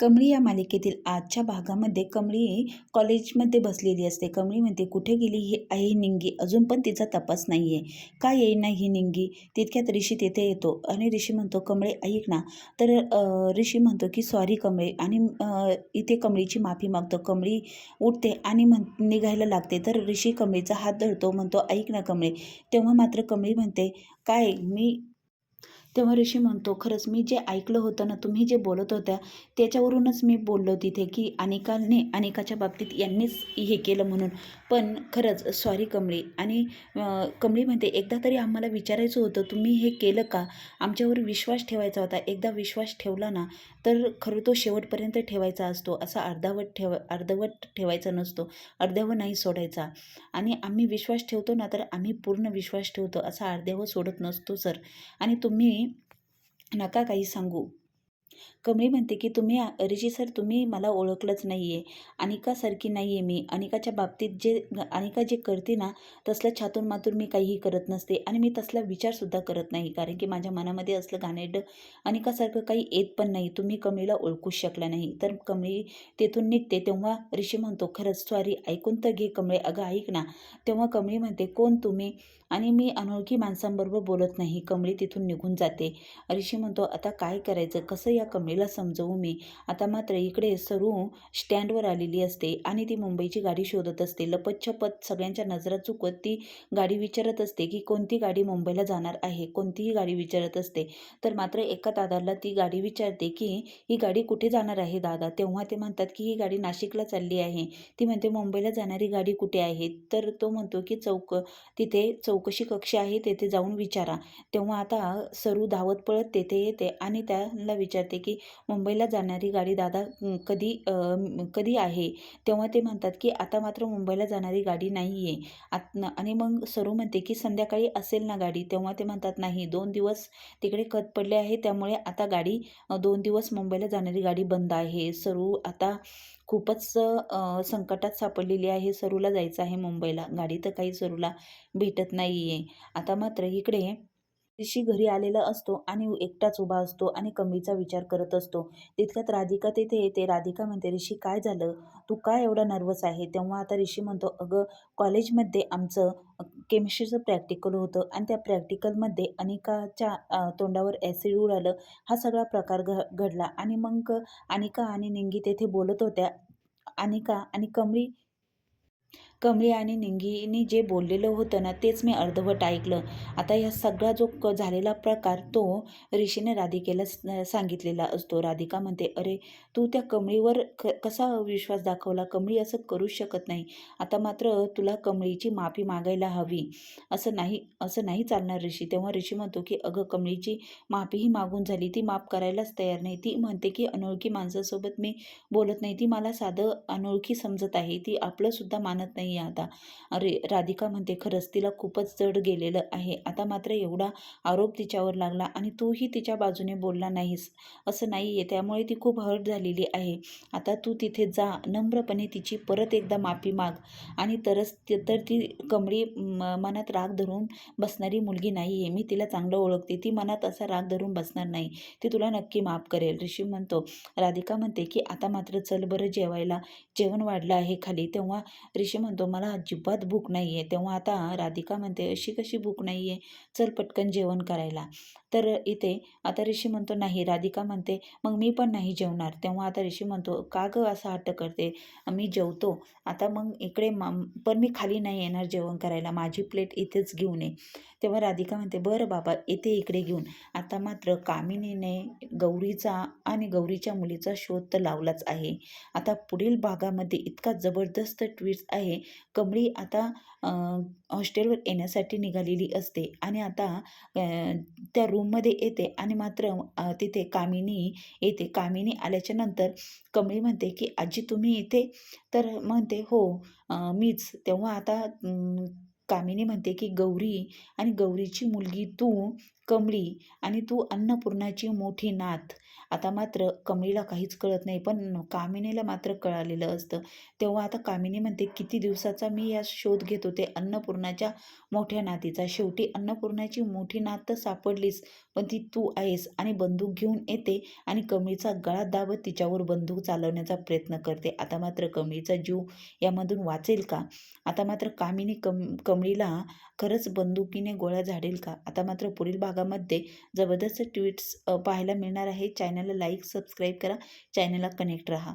कमळी या मालिकेतील आजच्या भागामध्ये कमळी कॉलेजमध्ये बसलेली असते. कमळी म्हणते कुठे गेली ही आहे निंगी? अजून पण तिचा तपास नाही आहे का येईना ही निंगी? तितक्यात ऋषी तेथे येतो. आणि ऋषी म्हणतो कमळे ऐक ना. तर ऋषी म्हणतो की सॉरी कमळे. आणि इथे कमळीची माफी मागतो. कमळी उठते आणि म्हण निघायला लागते. तर ऋषी कमळीचा हात धरतो म्हणतो ऐक ना कमळे. तेव्हा मात्र कमळी म्हणते काय? मी तेव्हा ऋषी म्हणतो खरंच मी जे ऐकलं होतं ना तुम्ही जे बोलत होत्या त्याच्यावरूनच मी बोललो तिथे की अनिकाने अनिकाच्या बाबतीत यांनीच हे केलं म्हणून. पण खरंच सॉरी कमळी. आणि कमळी म्हणते एकदा तरी आम्हाला विचारायचं होतं तुम्ही हे केलं का? आमच्यावर विश्वास ठेवायचा होता. एकदा विश्वास ठेवला ना तर खरं तो शेवटपर्यंत ठेवायचा असतो. असा अर्धावट ठेव अर्धवट ठेवायचा नसतो. अर्ध्यावर नाही सोडायचा. आणि आम्ही विश्वास ठेवतो ना तर आम्ही पूर्ण विश्वास ठेवतो. असा अर्ध्यावर सोडत नसतो सर. आणि तुम्ही नका काही सांगू कमळी म्हणते की तुम्ही ऋषी सर तुम्ही मला ओळखलंच नाही आहे अनिकासारखी नाही आहे मी. अनिकाच्या बाबतीत जे अनिका जे करते ना तसलं छातून मातून मी काहीही करत नसते आणि मी तसला विचारसुद्धा करत नाही. कारण की माझ्या मनामध्ये असलं घाणेरडं अनिकासारखं काही येत पण नाही. तुम्ही कमळीला ओळखूच शकला नाही. तर कमळी तेथून निघते तेव्हा ऋषी म्हणतो खरंच सॉरी ऐकून तर घे कमळे. अगं ऐक ना. तेव्हा कमळी म्हणते कोण तुम्ही? आणि मी अनोळखी माणसांबरोबर बोलत नाही. कमळी तिथून निघून जाते. ऋषी म्हणतो आता काय करायचं? कसं या कमळीला समजवू मी. आता मात्र इकडे सरू स्टँडवर आलेली असते आणि ती मुंबईची गाडी शोधत असते. लपतछपत सगळ्यांच्या नजरा चुकत ती गाडी विचारत असते की कोणती गाडी मुंबईला जाणार आहे? कोणतीही गाडी विचारत असते. तर मात्र एका दादाला ती गाडी विचारते की ही गाडी कुठे जाणार आहे दादा? तेव्हा ते म्हणतात की ही गाडी नाशिकला चालली आहे. ती म्हणते मुंबईला जाणारी गाडी कुठे आहे? तर तो म्हणतो की चौक तिथे चौकशी कक्ष आहे तेथे जाऊन विचारा. तेव्हा आता सरू धावत पळत तेथे येते आणि त्याला विचारते की मुंबईला जाणारी गाडी दादा कधी कधी आहे? तेव्हा ते म्हणतात की आता मात्र मुंबईला जाणारी गाडी नाही आहे आत आणि मग सरू म्हणते की संध्याकाळी असेल ना गाडी. तेव्हा ते म्हणतात नाही दोन दिवस तिकडे खत पडले आहे त्यामुळे आता गाडी दोन दिवस मुंबईला जाणारी गाडी बंद आहे. सरू आता खूपच संकटात सापडलेली आहे. सरूला जायचं आहे मुंबईला. गाडी तर काही सरूला भेटत नाही आहे आता मात्र इकडे ऋषी घरी आलेला असतो आणि एकटाच उभा असतो आणि कमीचा विचार करत असतो. तितक्यात राधिका तेथे येते. राधिका म्हणते ऋषी काय झालं? तू काय एवढा नर्वस आहे? तेव्हा आता ऋषी म्हणतो अगं कॉलेजमध्ये आमचं केमिस्ट्रीचं प्रॅक्टिकल होतं आणि त्या प्रॅक्टिकलमध्ये अनिकाच्या तोंडावर ॲसिड उडालं. हा सगळा प्रकार घ घडला आणि मग अनिका आणि निंगी तेथे बोलत होत्या. अनिका आणि कमळी कमळी आणि निंगीनी जे बोललेलं होतं ना तेच मी अर्धवट ऐकलं. आता या सगळा जो क झालेला प्रकार तो ऋषीने राधिकेला सांगितलेला असतो. राधिका म्हणते अरे तू त्या कमळीवर क कसा विश्वास दाखवला? कमळी असं करूच शकत नाही. आता मात्र तुला कमळीची माफी मागायला हवी. असं नाही असं नाही चालणार ऋषी. तेव्हा ऋषी म्हणतो की अगं कमळीची माफीही मागून झाली. ती माफ करायलाच तयार नाही. ती म्हणते की अनोळखी माणसासोबत मी बोलत नाही. ती मला साधं अनोळखी समजत आहे. ती आपलंसुद्धा मानत नाही. नाही आता. अरे राधिका म्हणते खरंच तिला खूपच जड गेलेलं आहे. आता मात्र एवढा आरोप तिच्यावर लागला आणि तूही तिच्या बाजूने बोलला नाहीस. असं नाही आहे त्यामुळे ती खूप हर्ट झालेली आहे. आता तू तिथे जा. नम्रपणे तिची परत एकदा माफी माग. आणि तरच ती- तर ती कमळी मनात राग धरून बसणारी मुलगी नाही आहे मी तिला चांगलं ओळखते. ती मनात असा राग धरून बसणार नाही. ती तुला नक्की माफ करेल ऋषी म्हणतो. राधिका म्हणते की आता मात्र चल बरं जेवायला. जेवण वाढलं आहे खाली. तेव्हा ऋषी म्हणतो मला अजिबात भूक नाही आहे तेव्हा आता राधिका म्हणते अशी कशी भूक नाही आहे चल पटकन जेवण करायला. तर इथे आता ऋषी म्हणतो नाही. राधिका म्हणते मग मी पण नाही जेवणार. तेव्हा आता ऋषी म्हणतो का गं असा हट्ट करते? मी जेवतो. आता मग इकडे मा पण मी खाली नाही येणार जेवण करायला. माझी प्लेट इथेच घेऊन ये. तेव्हा राधिका म्हणते बरं बाबा येते इकडे घेऊन. आता मात्र कामिनीने गौरीचा आणि गौरीच्या मुलीचा शोध तर लावलाच आहे. आता पुढील भागामध्ये इतका जबरदस्त ट्विस्ट आहे. कमळी आता हॉस्टेलवर येण्यासाठी निघालेली असते. आणि आता त्या त्या रूममध्ये येते आणि मात्र तिथे कामिनी येते. कामिनी आल्याच्यानंतर कमळी म्हणते की आजी तुम्ही इथे? तर म्हणते हो मीच. तेव्हा आता कामिनी म्हणते की गौरी आणि गौरीची मुलगी तू कमळी आणि तू अन्नपूर्णाची मोठी नात. आता मात्र कमळीला काहीच कळत नाही पण कामिनीला मात्र कळालेलं असतं. तेव्हा आता कामिनी म्हणते किती दिवसाचा मी या शोध घेत होते अन्नपूर्णाच्या मोठ्या नातीचा. शेवटी अन्नपूर्णाची मोठी नात तर सापडलीच पण ती तू आहेस आणि बंदूक घेऊन येते आणि कमळीचा गळा दाबत तिच्यावर बंदूक चालवण्याचा प्रयत्न करते. आता मात्र कमळीचा जीव यामधून वाचेल का? आता मात्र कामिनी कम कमळीला खरंच बंदुकीने गोळ्या झाडेल का? आता मात्र पुढील भागामध्ये जबरदस्त ट्विट्स पाहायला मिळणार आहे. चॅनलला लाईक सबस्क्राईब करा. चॅनलला कनेक्ट राहा.